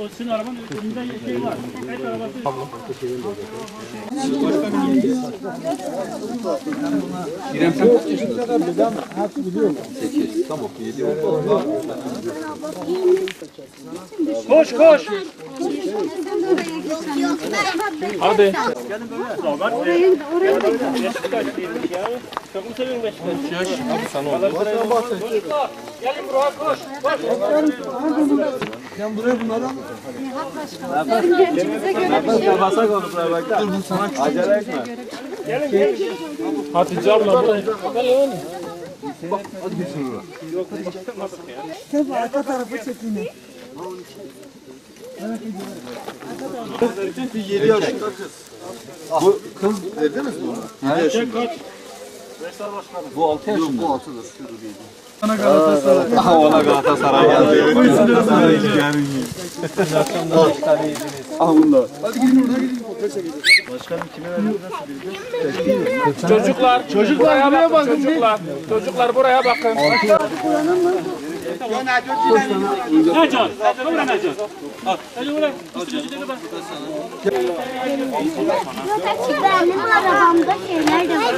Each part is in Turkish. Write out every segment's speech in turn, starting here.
o sizin arabanın önünde şey var. Et arabası. Koş koş. Hadi. Robert. Oraya Beşiktaş değilmiş ya. Çok mu seviyorsun Beşiktaş? Abi sana oldu. Çocuklar gelin buraya koş. Koş. Hatice abla buraya. Bu kız verdiniz mi ona? Şey, kaç. Bu 6 yaşında. Yok bu 6'dır. Şudur yedi. Ona Galatasaray. Aha ona Galatasaray geldi. Bu yüzden Galatasaray geldi. Ah bunlar. Hadi gidin orada gidin. Başkanım kime verdiniz? Çocuklar, çocuklar buraya bakın. Çocuklar, çocuklar buraya bakın. Necan, buraya Necan. Al, hadi buraya. Üstüne kadar. Benim arabamda şeyler de var.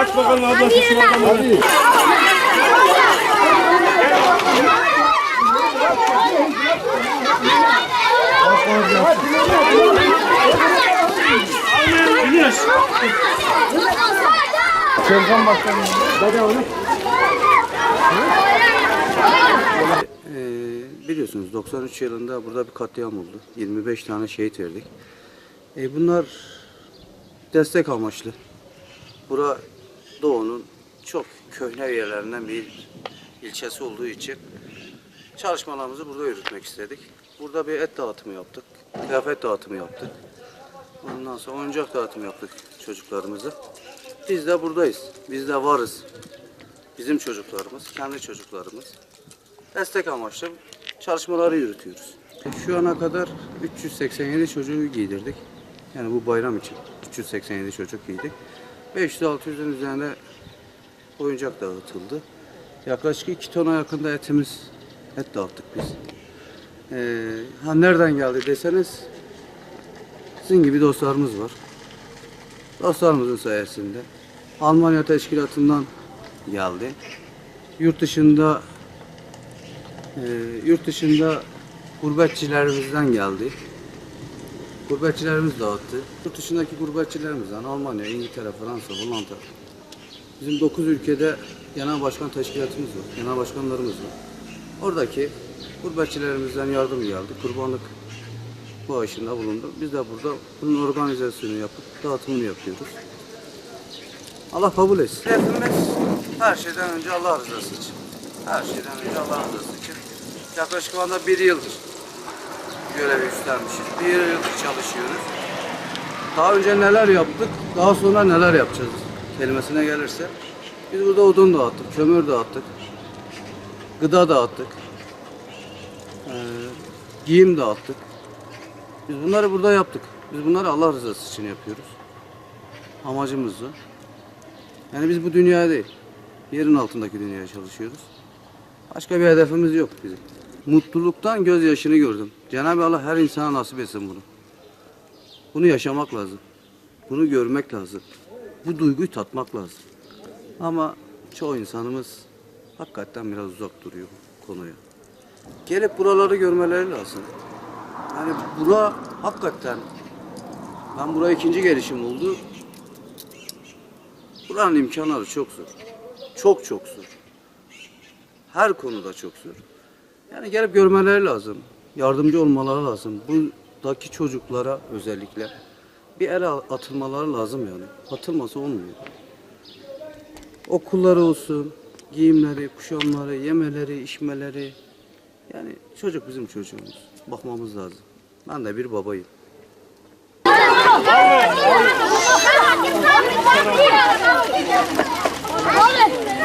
Aç bakalım abla sesini bakalım. Biliyoruz. Ee, biliyorsunuz 93 yılında burada bir katliam oldu. 25 tane şehit verdik. Ee, bunlar destek amaçlı. Bura Doğu'nun çok köhne yerlerinden bir ilçesi olduğu için çalışmalarımızı burada yürütmek istedik. Burada bir et dağıtımı yaptık. Kıyafet dağıtımı yaptık. Ondan sonra oyuncak dağıtımı yaptık çocuklarımıza. Biz de buradayız. Biz de varız. Bizim çocuklarımız, kendi çocuklarımız destek amaçlı çalışmaları yürütüyoruz. Şu ana kadar 387 çocuğu giydirdik. Yani bu bayram için 387 çocuk giydik. 500-600'ün üzerinde oyuncak dağıtıldı. Yaklaşık 2 tona yakında etimiz, et dağıttık biz. Ee, ha nereden geldi deseniz sizin gibi dostlarımız var. Dostlarımızın sayesinde Almanya teşkilatından geldi. Yurt dışında e, yurt dışında gurbetçilerimizden geldi. Gurbetçilerimiz dağıttı. Yurt dışındaki gurbetçilerimizden Almanya, İngiltere, Fransa, Hollanda. Bizim 9 ülkede genel başkan teşkilatımız var. Genel başkanlarımız var. Oradaki gurbetçilerimizden yardım geldi. Kurbanlık bağışında bulundu. Biz de burada bunun organizasyonu yapıp dağıtımını yapıyoruz. Allah kabul etsin. Hepimiz her şeyden önce Allah rızası için. Her şeyden önce Allah rızası için. Yaklaşık anda bir yıldır görevi üstlenmişiz. Bir yıldır çalışıyoruz. Daha önce neler yaptık, daha sonra neler yapacağız kelimesine gelirse. Biz burada odun dağıttık, kömür dağıttık, gıda dağıttık, eee, giyim dağıttık. Biz bunları burada yaptık. Biz bunları Allah rızası için yapıyoruz. Amacımız o. Yani biz bu dünyaya değil, yerin altındaki dünyaya çalışıyoruz. Başka bir hedefimiz yok bizim. Mutluluktan gözyaşını gördüm. Cenab-ı Allah her insana nasip etsin bunu. Bunu yaşamak lazım. Bunu görmek lazım. Bu duyguyu tatmak lazım. Ama çoğu insanımız hakikaten biraz uzak duruyor konuya. Gelip buraları görmeleri lazım. Yani bura hakikaten ben buraya ikinci gelişim oldu. Buranın imkanları çok zor. Çok çok zor. Her konuda çok zor. Yani gelip görmeleri lazım. Yardımcı olmaları lazım. Buradaki çocuklara özellikle bir el atılmaları lazım yani. Atılmasa olmuyor. Okulları olsun, giyimleri, kuşamları, yemeleri, içmeleri. Yani çocuk bizim çocuğumuz. Bakmamız lazım. Ben de bir babayım.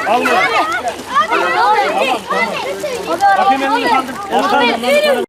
Alma. Bakayım elini kaldır.